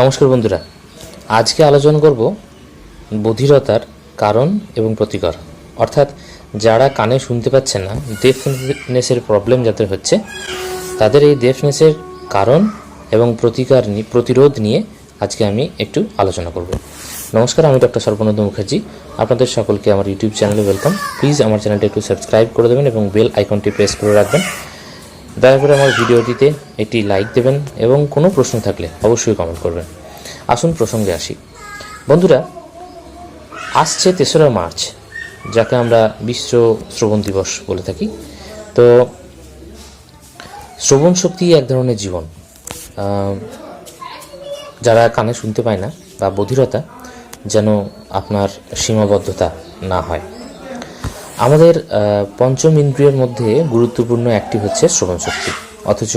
নমস্কার বন্ধুরা। আজকে আলোচনা করব বধিরতার কারণ এবং প্রতিকার। অর্থাৎ যারা কানে শুনতে পাচ্ছেন না ডেফনেসের প্রবলেম যাদের হচ্ছে, তাদের এই ডেফনেসের কারণ এবং প্রতিকার প্রতিরোধ নিয়ে আজকে আমি একটু আলোচনা করব। নমস্কার, আমি ডক্টর সর্বানন্দ মুখার্জি। আপনাদের সকলকে আমার ইউটিউব চ্যানেলে ওয়েলকাম প্লিজ আমার চ্যানেলটা একটু সাবস্ক্রাইব করে দেবেন এবং বেল আইকনটি প্রেস করে রাখবেন। দয়া করে আমার ভিডিওটিতে একটি লাইক দেবেন এবং কোনো প্রশ্ন থাকলে অবশ্যই কমেন্ট করবেন। আসুন প্রসঙ্গে আসি। বন্ধুরা, আসছে তেসরা মার্চ, যাকে আমরা বিশ্ব শ্রবণ দিবস বলে থাকি। তো, শ্রবণ শক্তি এক ধরনের জীবন। যারা কানে শুনতে পায় না বা বধিরতা, যেন আপনার সীমাবদ্ধতা না হয়। আমাদের পঞ্চম ইন্দ্রিয়ের মধ্যে গুরুত্বপূর্ণ একটি হচ্ছে শ্রবণ শক্তি। অথচ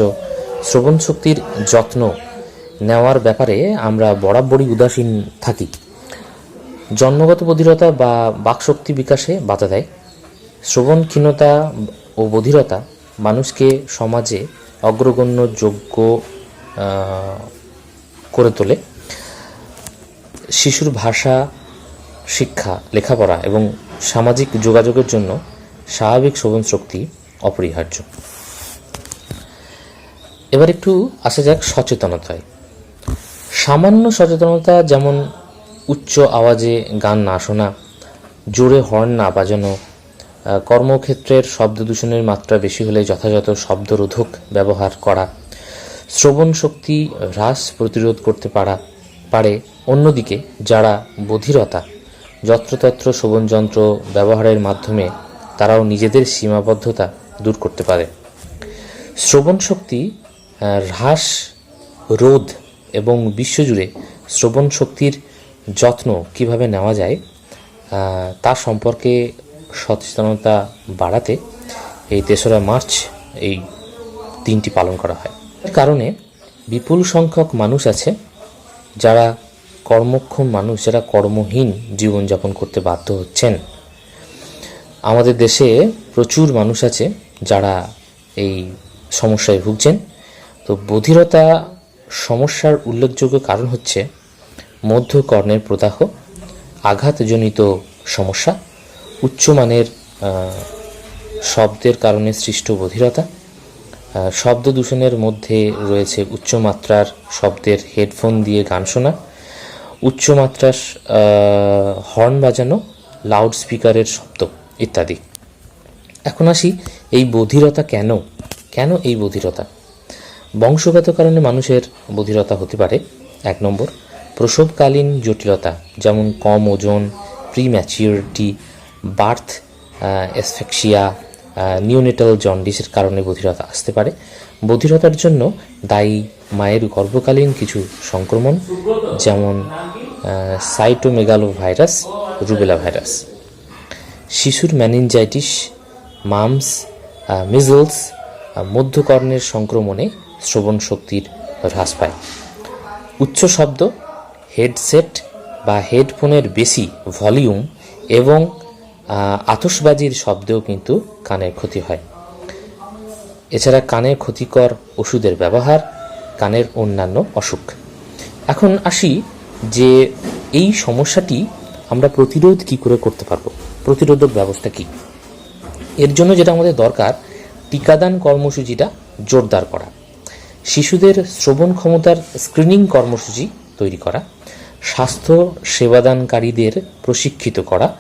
শ্রবণ শক্তির যত্ন নেওয়ার ব্যাপারে আমরা বরাবরই উদাসীন থাকি। জন্মগত বধিরতা বা বাকশক্তি বিকাশে বাধা দেয়। শ্রবণ ক্ষীণতা ও বধিরতা মানুষকে সমাজে অগ্রগণ্য যোগ্য করে তোলে। শিশুর ভাষা শিক্ষা, লেখাপড়া এবং সামাজিক যোগাযোগের জন্য স্বাভাবিক শ্রবণ শক্তি অপরিহার্য। এবার একটু আসা যাক সচেতনতায়। সামান্য সচেতনতা যেমন উচ্চ আওয়াজে গান না শোনা, জোরে হর্ন না বাজানো কর্মক্ষেত্রের শব্দ দূষণের মাত্রা বেশি হলে যথাযথ শব্দরোধক ব্যবহার করা শ্রবণ শক্তি হ্রাস প্রতিরোধ করতে পারা, পারে। অন্যদিকে যারা বধিরতা যত্রতত্র শ্রবণ যন্ত্র ব্যবহারের মাধ্যমে তারাও নিজেদের সীমাবদ্ধতা দূর করতে পারে। শ্রবণ শক্তি হ্রাস, রোধ এবং বিশ্বজুড়ে শ্রবণ শক্তির যত্ন কীভাবে নেওয়া যায় তার সম্পর্কে সচেতনতা বাড়াতে এই তেসরা মার্চ এই দিনটি পালন করা হয়। কারণে বিপুল সংখ্যক মানুষ আছে যারা কর্মক্ষম মানুষ যারা কর্মহীন জীবনযাপন করতে বাধ্য হচ্ছেন। আমাদের দেশে প্রচুর মানুষ আছে যারা এই সমস্যায় ভুগছেন। তো বধিরতা সমস্যার উল্লেখযোগ্য কারণ হচ্ছে মধ্যকর্ণের প্রদাহ, আঘাতজনিত সমস্যা, উচ্চমানের শব্দের কারণে সৃষ্ট বধিরতা শব্দ দূষণের মধ্যে রয়েছে উচ্চমাত্রার শব্দের হেডফোন দিয়ে গান শোনা উচ্চমাত্রার হর্ন বাজানো লাউড স্পিকারের শব্দ ইত্যাদি। এখন আসি এই বধিরতা কেন? কেন এই বধিরতা? বংশগত কারণে মানুষের বধিরতা হতে পারে। এক নম্বর, প্রসবকালীন জটিলতা, যেমন কম ওজন প্রিম্যাচিউরিটি বার্থ এসফেক্সিয়া নিউনেটাল জন্ডিসের কারণে বধিরতা আসতে পারে। বধিরতার জন্য দায়ী মায়ের গর্ভকালীন কিছু সংক্রমণ, যেমন সাইটোমেগালো ভাইরাস রুবেলা ভাইরাস শিশুর ম্যানিনজাইটিস মামস মিজলস মধ্যকর্ণের সংক্রমণে শ্রবণ শক্তির হ্রাস পায়। উচ্চ শব্দ হেডসেট বা হেডফোনের বেশি ভলিউম এবং আতসবাজির শব্দেও কিন্তু কানের ক্ষতি হয়। এছাড়া কানে ক্ষতিকর ওষুধের ব্যবহার, কানের অন্যান্য অসুখ। এখন আসি যে এই সমস্যাটি আমরা প্রতিরোধ কি করে করতে পারব? প্রতিরোধক ব্যবস্থা কি? এর জন্য যেটা আমাদের দরকার, টিকাদান কর্মসূচিটা জোরদার করা। শিশুদের শ্রবণ ক্ষমতার স্ক্রিনিং কর্মসূচি তৈরি করা। স্বাস্থ্য সেবাদানকারীদের প্রশিক্ষিত করা।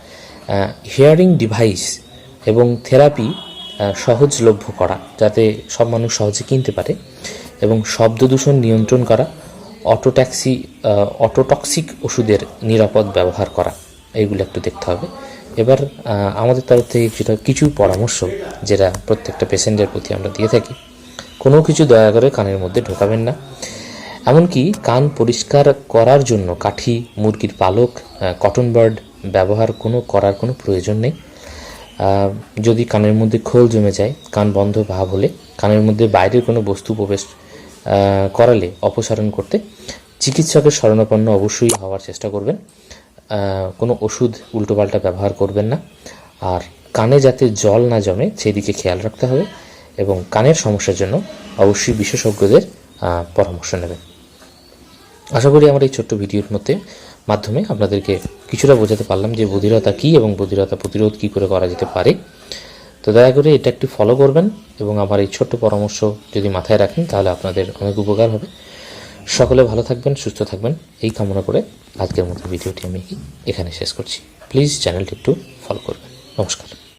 হিয়ারিং ডিভাইস এবং থেরাপি সহজলভ্য করা, যাতে সব মানুষ সহজে কিনতে পারে এবং শব্দ দূষণ নিয়ন্ত্রণ করা অটোট্যাক্সি অটোটক্সিক ওষুধের নিরাপদ ব্যবহার করা, এইগুলো একটু দেখতে হবে। এবার আমাদের তরফ থেকে যেটা কিছু পরামর্শ, যেটা প্রত্যেকটা পেশেন্টের প্রতি আমরা দিয়ে থাকি, কোনো কিছু দয়া করে কানের মধ্যে ঢোকাবেন না। এমনকি কান পরিষ্কার করার জন্য কাঠি, মুরগির পালক কটন বার্ড ব্যবহার কোনো, করার কোনো প্রয়োজন নেই। যদি কানের মধ্যে খোল জমে যায়, কান বন্ধ ভাব হলে, কানের মধ্যে বাইরের কোনো বস্তু প্রবেশ করালে অপসারণ করতে চিকিৎসকের শরণাপন্ন অবশ্যই হওয়ার চেষ্টা করবেন। কোনো ওষুধ উল্টোপাল্টা ব্যবহার করবেন না। আর কানে যাতে জল না জমে, সেদিকে খেয়াল রাখতে হবে এবং কানের সমস্যার জন্য অবশ্যই বিশেষজ্ঞদের পরামর্শ নেবেন। আশা করি আমার এই ছোট্ট ভিডিওর মধ্যে মাধ্যমে আপনাদেরকে কিছুটা বোঝাতে পারলাম যে বধিরতা কী এবং বধিরতা প্রতিরোধ কী করে করা যেতে পারে। তো দয়া করে এটা একটু ফলো করবেন এবং আমার এই ছোট্ট পরামর্শ যদি মাথায় রাখেন, তাহলে আপনাদের অনেক উপকার হবে। সকলে ভালো থাকবেন, সুস্থ থাকবেন। এই কামনা করে আজকের মতো ভিডিওটি আমি এখানে শেষ করছি। প্লিজ চ্যানেলটি একটু ফলো করবেন। নমস্কার।